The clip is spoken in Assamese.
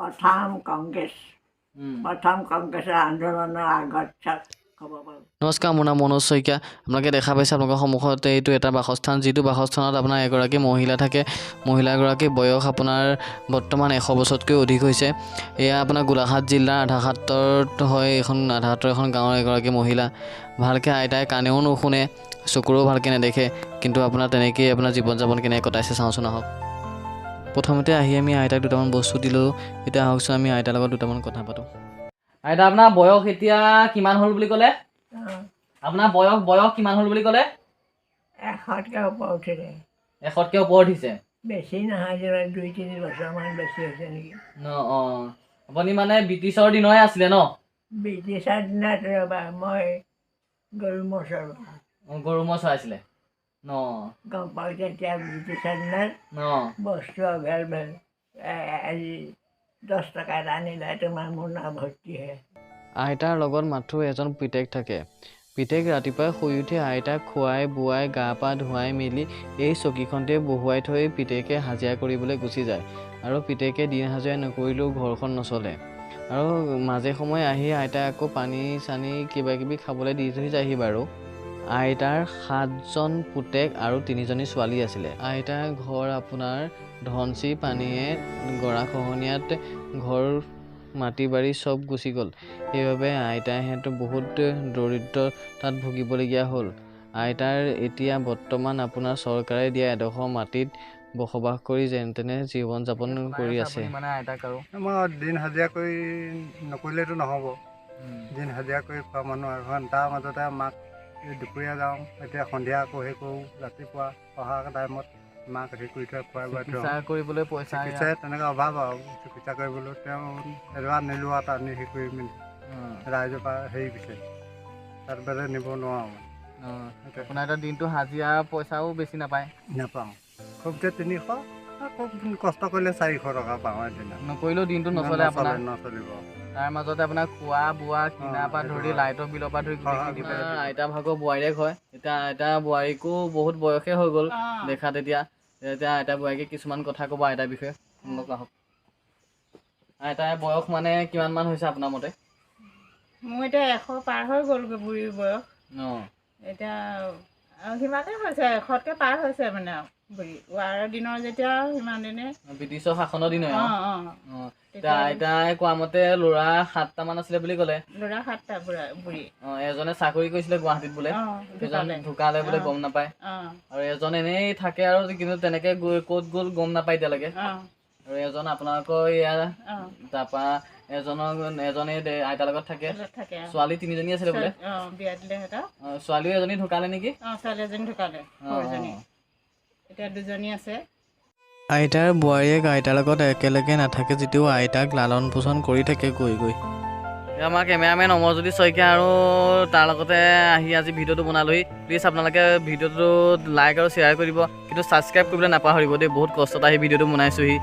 প্ৰথম কংগ্ৰেছ। প্ৰথম কংগ্ৰেছৰ আন্দোলনৰ আগত চাওক নমস্কাৰ মোৰ নাম মনোজ শইকীয়া। আপোনালোকে দেখা পাইছে আপোনালোকৰ সন্মুখতে এইটো এটা বাসস্থান যিটো বাসস্থানত আপোনাৰ এগৰাকী মহিলা থাকে। মহিলাগৰাকীৰ বয়স আপোনাৰ বৰ্তমান এশ বছৰতকৈ অধিক হৈছে। এয়া আপোনাৰ গোলাঘাট জিলাৰ আধাঘাটত হয়। এইখন আধাঘাটৰ এখন গাঁৱৰ এগৰাকী মহিলা। ভালকৈ আইতাই কাণেও নুশুনে। চকুৰেও ভালকৈ নেদেখে। কিন্তু আপোনাৰ তেনেকেই আপোনাৰ জীৱন যাপন কেনেকৈ কটাইছে চাওঁচোন আহক। প্ৰথমতে আহি আমি আইতাক দুটামান বস্তু দিলোঁ এতিয়া আহকচোন আমি আইতাৰ লগত দুটামান কথা পাতোঁ। আইতা আপোনাৰ বয়স এতিয়া কিমান হ'ল বুলি ক'লে? আপোনাৰ বয়স বয়স কিমান হ'ল বুলি ক'লে? এশতকৈ ওপৰ উঠিলে। এশতকৈ ওপৰত উঠিছে? বেছি নহয় দুই তিনি বছৰমান বেছি হৈছে নেকি? ন অঁ। আপুনি মানে ব্ৰিটিছৰ দিনৰে আছিলে ন? ব্ৰিটিছৰ দিনত ৰ'বা মই গৰু মচৰ গৰু ম'হ চৰাইছিলে। ন গম পাওঁ তেতিয়া ব্ৰিটিছৰ দিনত ন বস্তু অভেল ভেল এ- আজি দহ টকা এটা আনিলে তোমাৰ মোনা ভৰ্তি হয় আইতাৰ লগত মাথো এজন পিতেক থাকে। পিতেক ৰাতিপুৱাই শুই উঠি আইতাক খুৱাই বোৱাই গা পা ধুৱাই মেলি এই চকীখনতে বহুৱাই থৈ পিতেকে হাজিৰা কৰিবলৈ গুচি যায় আৰু পিতেকে দিন হাজিৰা নকৰিলেও ঘৰখন নচলে। আৰু মাজে সময়ে আহি আইতাই আকৌ পানী চানী কিবা কিবি খাবলৈ দি থৈ যায়হি বাৰু। আইতাৰ সাতজন পুতেক আৰু তিনিজনী ছোৱালী আছিলে। আইতাৰ ঘৰ আপোনাৰ ধনচি পানীয়ে গৰাখহনীয়াত ঘৰ মাটি বাৰী চব গুচি গ'ল। সেইবাবে আইতাহঁতো বহুত দৰিদ্ৰতাত ভুগিবলগীয়া হ'ল। আইতাৰ এতিয়া বৰ্তমান আপোনাৰ চৰকাৰে দিয়া এডোখৰ মাটিত বসবাস কৰি যেন তেনে জীৱন যাপন কৰি আছে। মানে আইতাক আৰু? মই দিন হাজিৰা কৰি নকৰিলেতো নহ'ব। দিন হাজিৰা কৰি খোৱা মানুহ আৰু তাৰ মাজতে মাক দুপৰীয়া যাওঁ এতিয়া সন্ধিয়া আকৌ হেৰি কৰোঁ ৰাতিপুৱা অহা টাইমত মাক হেৰি কৰি থৈ খুৱাই বুৱাই থৈ চিকিৎসা কৰিবলৈ পইচা চিকিৎসাই তেনেকৈ অভাৱ আৰু চিকিৎসা কৰিবলৈ তেওঁ এডৰা নিলোঁ আৰু তাত নি হেৰি কৰি মেলি ৰাইজৰ পৰা হেৰি বিচাৰি। তাত বেলেগ নিব নোৱাৰোঁ। আপোনাৰ এতিয়া দিনটো হাজিৰা পইচাও বেছি নাপায়। নাপাওঁ। খুব যে তিনিশ খুব কষ্ট কৰিলে চাৰিশ টকা পাওঁ এদিনত। নকৰিলেও দিনটো নচলে আপোনাৰ। নচলিব। তাৰ মাজতে আপোনাৰ খোৱা বোৱা কিনাৰ পৰা ধৰি। লাইটৰ বিলৰ পৰা ধৰি গোটেইখিনি আইতা ভাগৰ বোৱাৰীয়েক হয় এতিয়া আইতা বোৱাৰীকো বহুত বয়সে হৈ গ'ল দেখা তেতিয়া। এতিয়া আইতা বোৱাৰীকে কিছুমান কথা ক'ব আইতাৰ বিষয়ে। শুনক আহক আইতাৰ বয়স মানে কিমান মান হৈছে আপোনাৰ মতে? মোৰ এতিয়া এশ পাৰ হৈ গ'লগৈ বুঢ়ী বয়স। অঁ। এতিয়া সিমানেই হৈছে এশতকৈ পাৰ হৈছে মানে আৰু বুঢ়ী। ৱাৰৰ দিনৰ যেতিয়া সিমান দিনে ব্ৰিটিছৰ শাসনৰ দিনৰ অঁ। অঁ। অঁ। এতিয়া আইতাই কোৱা মতে ল'ৰা সাতটামান আছিলে বুলি ক'লে। ল'ৰা সাতটা বুঢ়া বুঢ়ী। অঁ এজনে চাকৰি কৰিছিলে গুৱাহাটীত বোলে। অঁ এজন ঢুকালে। ঢুকালে বোলে অঁ। গম নাপায়। অঁ। আৰু এজন এনেই থাকে আৰু কিন্তু তেনেকে গৈ ক'ত গ'ল গম নাপায় এতিয়ালৈকে। অঁ। আৰু এজন আপোনালোকৰ ইয়াৰ অঁ। তাৰপা এজনৰ এজনে আইতাৰ লগত থাকে। ছোৱালী তিনিজনী আছিলে বোলে। ছোৱালীও এজনী ঢুকালে নেকি? ছোৱালী এজনী ঢুকালে। এতিয়া দুজনী আছে। আইতাৰ বোৱাৰীয়েক আইতাৰ লগত একেলগে নাথাকে যদিও আইতাক লালন পোষণ কৰি থাকে গৈ গৈ। আমাৰ কেমেৰামেন অমৰজ্যোতি শইকীয়া আৰু তাৰ লগতে আহি আজি ভিডিঅ'টো বনালোহি। প্লিজ আপোনালোকে ভিডিঅ'টো লাইক আৰু শ্বেয়াৰ কৰিব কিন্তু ছাবস্ক্ৰাইব কৰিবলৈ নাপাহৰিব দেই বহুত কষ্টত আহি ভিডিঅ'টো বনাইছোহি।